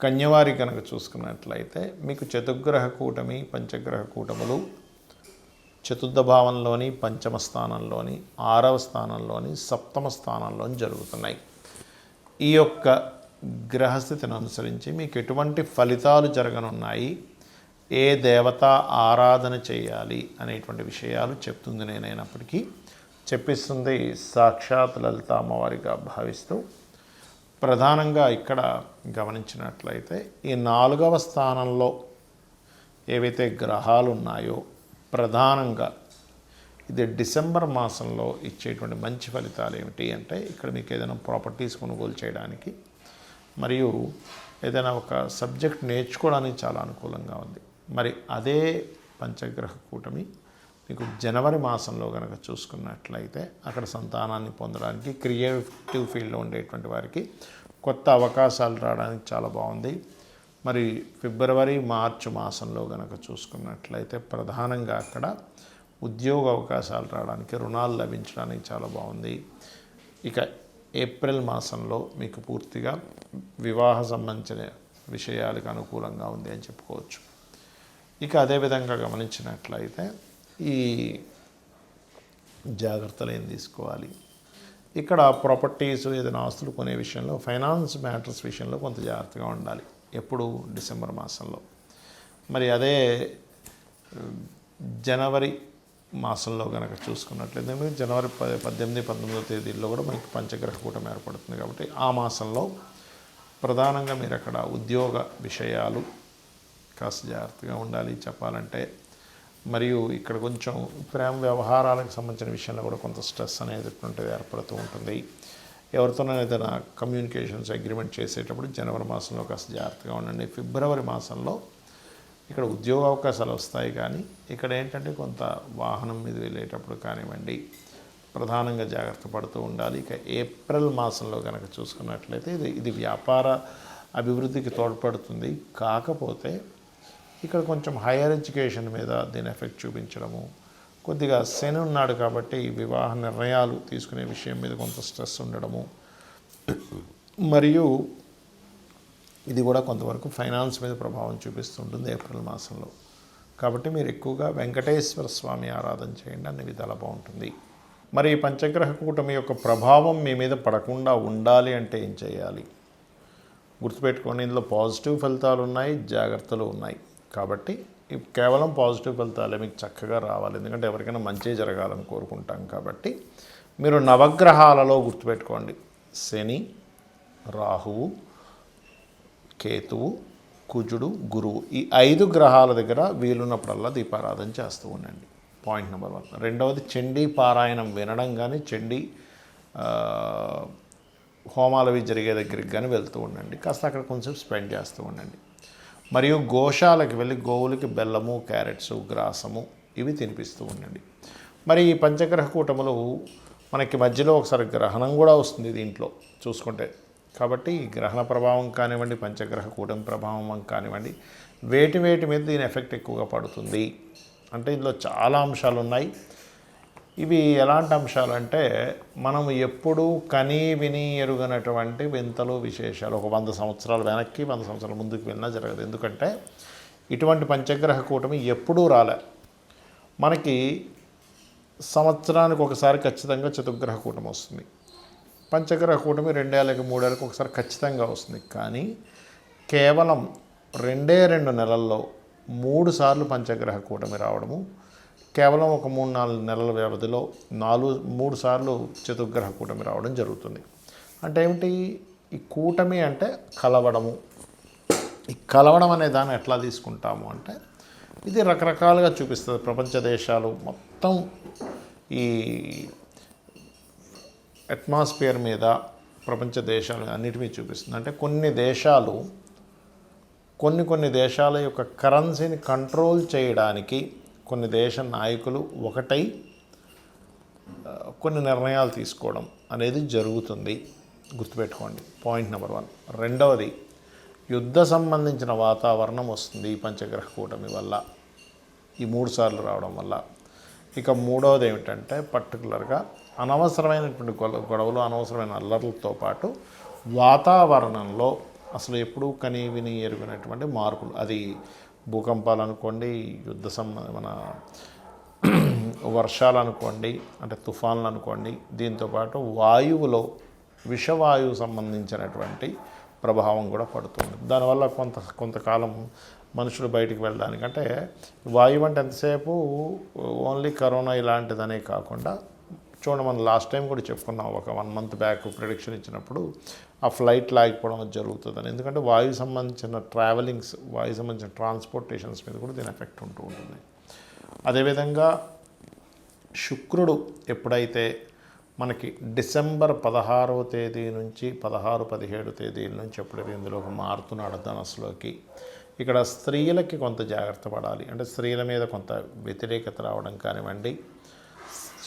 కన్యవారి కనుక చూసుకున్నట్లయితే మీకు చతుగ్రహ కూటమి పంచగ్రహ కూటములు చతుర్థ భావంలోని పంచమ స్థానంలోని ఆరవ స్థానంలోని సప్తమ స్థానంలోని జరుగుతున్నాయి. ఈ యొక్క గ్రహస్థితిని అనుసరించి మీకు ఎటువంటి ఫలితాలు జరగనున్నాయి? ఏ దేవత ఆరాధన చేయాలి అనేటువంటి విషయాలు చెప్తుంది నేనైనప్పటికీ చెప్పిస్తుంది సాక్షాత్ లలిత అమ్మవారిగా భావిస్తూ ప్రధానంగా ఇక్కడ గమనించినట్లయితే ఈ నాలుగవ స్థానంలో ఏవైతే గ్రహాలు ఉన్నాయో ప్రధానంగా ఇది డిసెంబర్ మాసంలో ఇచ్చేటువంటి మంచి ఫలితాలు ఏమిటి అంటే ఇక్కడ మీకు ఏదైనా ప్రాపర్టీస్ కొనుగోలు చేయడానికి మరియు ఏదైనా ఒక సబ్జెక్ట్ నేర్చుకోవడానికి చాలా అనుకూలంగా ఉంది. మరి అదే పంచగ్రహ కూటమి మీకు జనవరి మాసంలో కనుక చూసుకున్నట్లయితే అక్కడ సంతానాన్ని పొందడానికి క్రియేటివ్ ఫీల్డ్లో ఉండేటువంటి వారికి కొత్త అవకాశాలు రావడానికి చాలా బాగుంది. మరి ఫిబ్రవరి మార్చి మాసంలో కనుక చూసుకున్నట్లయితే ప్రధానంగా అక్కడ ఉద్యోగ అవకాశాలు రావడానికి రుణాలు లభించడానికి చాలా బాగుంది. ఇక ఏప్రిల్ మాసంలో మీకు పూర్తిగా వివాహ సంబంధించిన విషయాలకు అనుకూలంగా ఉంది అని చెప్పుకోవచ్చు. ఇక అదేవిధంగా గమనించినట్లయితే ఈ జాగ్రత్తలు ఏం తీసుకోవాలి? ఇక్కడ ప్రాపర్టీస్ ఏదైనా ఆస్తులు కొనే విషయంలో ఫైనాన్స్ మ్యాటర్స్ విషయంలో కొంత జాగ్రత్తగా ఉండాలి. ఎప్పుడు? డిసెంబర్ మాసంలో. మరి అదే జనవరి మాసంలో కనుక చూసుకున్నట్లయితే జనవరి పది పద్దెనిమిది పంతొమ్మిదో తేదీల్లో కూడా మనకి పంచగ్రహ కూటం ఏర్పడుతుంది కాబట్టి ఆ మాసంలో ప్రధానంగా మీరు అక్కడ ఉద్యోగ విషయాలు కాస్త జాగ్రత్తగా ఉండాలి. చెప్పాలంటే మరియు ఇక్కడ కొంచెం ప్రేమ వ్యవహారాలకు సంబంధించిన విషయంలో కూడా కొంత స్ట్రెస్ అనేది ఉంటుంది ఏర్పడుతూ ఉంటుంది. ఎవరితోనైనా ఏదైనా కమ్యూనికేషన్స్ అగ్రిమెంట్ చేసేటప్పుడు జనవరి మాసంలో కాస్త జాగ్రత్తగా ఉండండి. ఫిబ్రవరి మాసంలో ఇక్కడ ఉద్యోగ అవకాశాలు వస్తాయి కానీ ఇక్కడ ఏంటంటే కొంత వాహనం మీద వెళ్ళేటప్పుడు కానివ్వండి ప్రధానంగా జాగ్రత్త పడుతూ ఉండాలి. ఇక ఏప్రిల్ మాసంలో కనుక చూసుకున్నట్లయితే ఇది ఇది వ్యాపార అభివృద్ధికి తోడ్పడుతుంది. కాకపోతే ఇక్కడ కొంచెం హైయర్ ఎడ్యుకేషన్ మీద దీని ఎఫెక్ట్ చూపించడము. కొద్దిగా శని ఉన్నాడు కాబట్టి ఈ వివాహ నిర్ణయాలు తీసుకునే విషయం మీద కొంత స్ట్రెస్ ఉండడము. మరియు ఇది కూడా కొంతవరకు ఫైనాన్స్ మీద ప్రభావం చూపిస్తుంటుంది ఏప్రిల్ మాసంలో. కాబట్టి మీరు ఎక్కువగా వెంకటేశ్వర స్వామి ఆరాధన చేయండి అన్ని విధాలా బాగుంటుంది. మరి ఈ పంచగ్రహ కూటమి యొక్క ప్రభావం మీ మీద పడకుండా ఉండాలి అంటే ఏం చేయాలి? గుర్తుపెట్టుకోండి ఇందులో పాజిటివ్ ఫలితాలు ఉన్నాయి జాగ్రత్తలు ఉన్నాయి. కాబట్టి ఇవి కేవలం పాజిటివ్ ఫలితాలే మీకు చక్కగా రావాలి. ఎందుకంటే ఎవరికైనా మంచి జరగాలని కోరుకుంటాం కాబట్టి మీరు నవగ్రహాలలో గుర్తుపెట్టుకోండి. శని రాహువు కేతువు కుజుడు గురువు ఈ ఐదు గ్రహాల దగ్గర వీలున్నప్పుడల్లా దీపారాధన చేస్తూ ఉండండి. Point number one. రెండవది చండీ పారాయణం వినడం కానీ చండీ హోమాలవి హోమాలు అవి జరిగే దగ్గరికి కానీ వెళ్తూ ఉండండి. కాస్త అక్కడ కొంచెం స్పెండ్ చేస్తూ ఉండండి. మరియు గోశాలకు వెళ్ళి గోవులకి బెల్లము క్యారెట్స్ గ్రాసము ఇవి తినిపిస్తూ ఉండండి. మరి ఈ పంచగ్రహ కూటములు మనకి మధ్యలో ఒకసారి గ్రహణం కూడా వస్తుంది దీంట్లో చూసుకుంటే. కాబట్టి ఈ గ్రహణ ప్రభావం కానివ్వండి పంచగ్రహ కూటమి ప్రభావం కానివ్వండి వేటి వేటి మీద దీని ఎఫెక్ట్ ఎక్కువగా పడుతుంది. అంటే ఇందులో చాలా అంశాలు ఉన్నాయి ఇవి ఎలాంటి అంశాలు అంటే మనం ఎప్పుడూ కనీ విని ఎరుగనటువంటి వింతలు విశేషాలు ఒక వంద సంవత్సరాల వెనక్కి వంద సంవత్సరాల ముందుకు వెళ్ళినా జరగదు. ఎందుకంటే ఇటువంటి పంచగ్రహ కూటమి ఎప్పుడూ రాలే. మనకి సంవత్సరానికి ఒకసారి ఖచ్చితంగా చతుర్గ్రహ కూటమి వస్తుంది. పంచగ్రహ కూటమి రెండేళ్ళకి మూడేళ్ళకి ఒకసారి ఖచ్చితంగా వస్తుంది. కానీ కేవలం రెండే రెండు నెలల్లో మూడు సార్లు పంచగ్రహ కూటమి రావడము కేవలం ఒక మూడు నాలుగు నెలల వ్యవధిలో నాలుగు మూడు సార్లు చతుర్గ్రహ కూటమి రావడం జరుగుతుంది. అంటే ఏమిటి? ఈ కూటమి అంటే కలవడము. ఈ కలవడం అనే దాన్ని ఎట్లా తీసుకుంటాము అంటే ఇది రకరకాలుగా చూపిస్తుంది ప్రపంచ దేశాలు మొత్తం. ఈ అట్మాస్ఫియర్ మీద ప్రపంచ దేశాలు అన్నిటి మీద చూపిస్తుంది. అంటే కొన్ని దేశాలు కొన్ని కొన్ని దేశాల యొక్క కరెన్సీని కంట్రోల్ చేయడానికి కొన్ని దేశ నాయకులు ఒకటై కొన్ని నిర్ణయాలు తీసుకోవడం అనేది జరుగుతుంది. గుర్తుపెట్టుకోండి పాయింట్ నెంబర్ వన్. రెండవది యుద్ధ సంబంధించిన వాతావరణం వస్తుంది ఈ పంచగ్రహ కూటమి వల్ల ఈ మూడు సార్లు రావడం వల్ల. ఇక మూడవది ఏమిటంటే పర్టికులర్గా అనవసరమైనటువంటి గొడవలు అనవసరమైన అల్లర్లతో పాటు వాతావరణంలో అసలు ఎప్పుడూ కని విని ఎరుగినటువంటి మార్పులు అది భూకంపాలు అనుకోండి యుద్ధ సంబంధ మన వర్షాలు అనుకోండి అంటే తుఫాన్లు అనుకోండి దీంతోపాటు వాయువులో విషవాయువు సంబంధించినటువంటి ప్రభావం కూడా పడుతుంది. దానివల్ల కొంత కొంతకాలం మనుషులు బయటికి వెళ్ళడానికి అంటే వాయువు అంటే ఎంతసేపు? ఓన్లీ కరోనా ఇలాంటిదనే కాకుండా చూడండి మనం లాస్ట్ టైం కూడా చెప్పుకున్నాం. ఒక వన్ మంత్ బ్యాక్ ప్రిడిక్షన్ ఇచ్చినప్పుడు ఆ ఫ్లైట్ లాగిపోవడం జరుగుతుందని. ఎందుకంటే వాయు సంబంధించిన ట్రావెలింగ్స్ వాయు సంబంధించిన ట్రాన్స్పోర్టేషన్స్ మీద కూడా దీని ఎఫెక్ట్ ఉంటూ ఉంటుంది. అదేవిధంగా శుక్రుడు ఎప్పుడైతే మనకి డిసెంబర్ పదహారవ తేదీ నుంచి పదహారు పదిహేడు తేదీల నుంచి ఎప్పుడైతే ఇందులోకి మారుతున్నాడు ధనస్సులోకి ఇక్కడ స్త్రీలకి కొంత జాగ్రత్త పడాలి. అంటే స్త్రీల మీద కొంత వ్యతిరేకత రావడం కానివ్వండి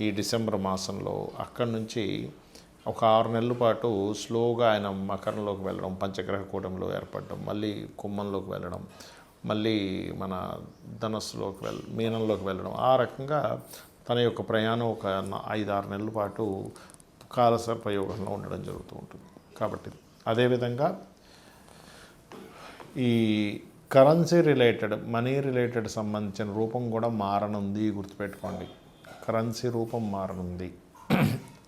ఈ డిసెంబర్ మాసంలో అక్కడి నుంచి ఒక ఆరు నెలల పాటు స్లోగా ఆయన మకరంలోకి వెళ్ళడం పంచగ్రహ కూటంలో ఏర్పడడం మళ్ళీ కుమ్మంలోకి వెళ్ళడం మళ్ళీ మన ధనస్సులోకి వెళ్ళ మీనంలోకి వెళ్ళడం ఆ రకంగా తన యొక్క ప్రయాణం ఒక ఐదు ఆరు నెలల పాటు కాలసర్పయోగంలో ఉండడం జరుగుతూ ఉంటుంది. కాబట్టి అదేవిధంగా ఈ కరెన్సీ రిలేటెడ్ మనీ రిలేటెడ్ సంబంధించిన రూపం కూడా మారనుంది గుర్తుపెట్టుకోండి. కరెన్సీ రూపం మారనుంది.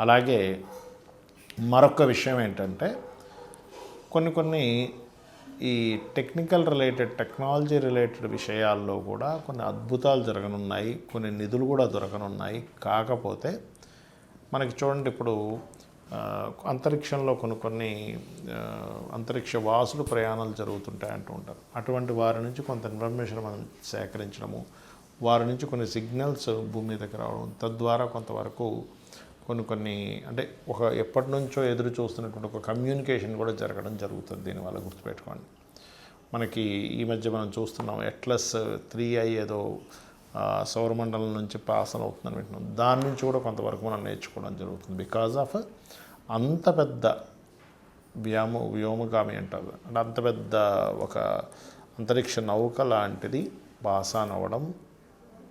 అలాగే మరొక విషయం ఏంటంటే కొన్ని కొన్ని ఈ టెక్నికల్ రిలేటెడ్ టెక్నాలజీ రిలేటెడ్ విషయాల్లో కూడా కొన్ని అద్భుతాలు జరగనున్నాయి కొన్ని నిధులు కూడా దొరకనున్నాయి. కాకపోతే మనకి చూడండి ఇప్పుడు అంతరిక్షంలో కొన్ని కొన్ని అంతరిక్ష వాసులు ప్రయాణాలు జరుగుతుంటాయి అంటూ ఉంటారు. అటువంటి వారి నుంచి కొంత ఇన్ఫర్మేషన్ మనం సేకరించడము వారి నుంచి కొన్ని సిగ్నల్స్ భూమి మీదకి రావడం తద్వారా కొంతవరకు కొన్ని కొన్ని అంటే ఒక ఎప్పటి నుంచో ఎదురు చూస్తున్నటువంటి ఒక కమ్యూనికేషన్ కూడా జరగడం జరుగుతుంది దీనివల్ల గుర్తుపెట్టుకోండి. మనకి ఈ మధ్య మనం చూస్తున్నాం ఎట్లస్ త్రీ ఐ ఏదో సౌరమండలం నుంచి పాస్ అవుతుందని వింటున్నాం. దాని నుంచి కూడా కొంతవరకు మనం నేర్చుకోవడం జరుగుతుంది. బికాజ్ ఆఫ్ అంత పెద్ద వ్యాము వ్యోమగామి అంటారు. అంటే అంత పెద్ద ఒక అంతరిక్ష నౌక లాంటిది పాస్ అవ్వడం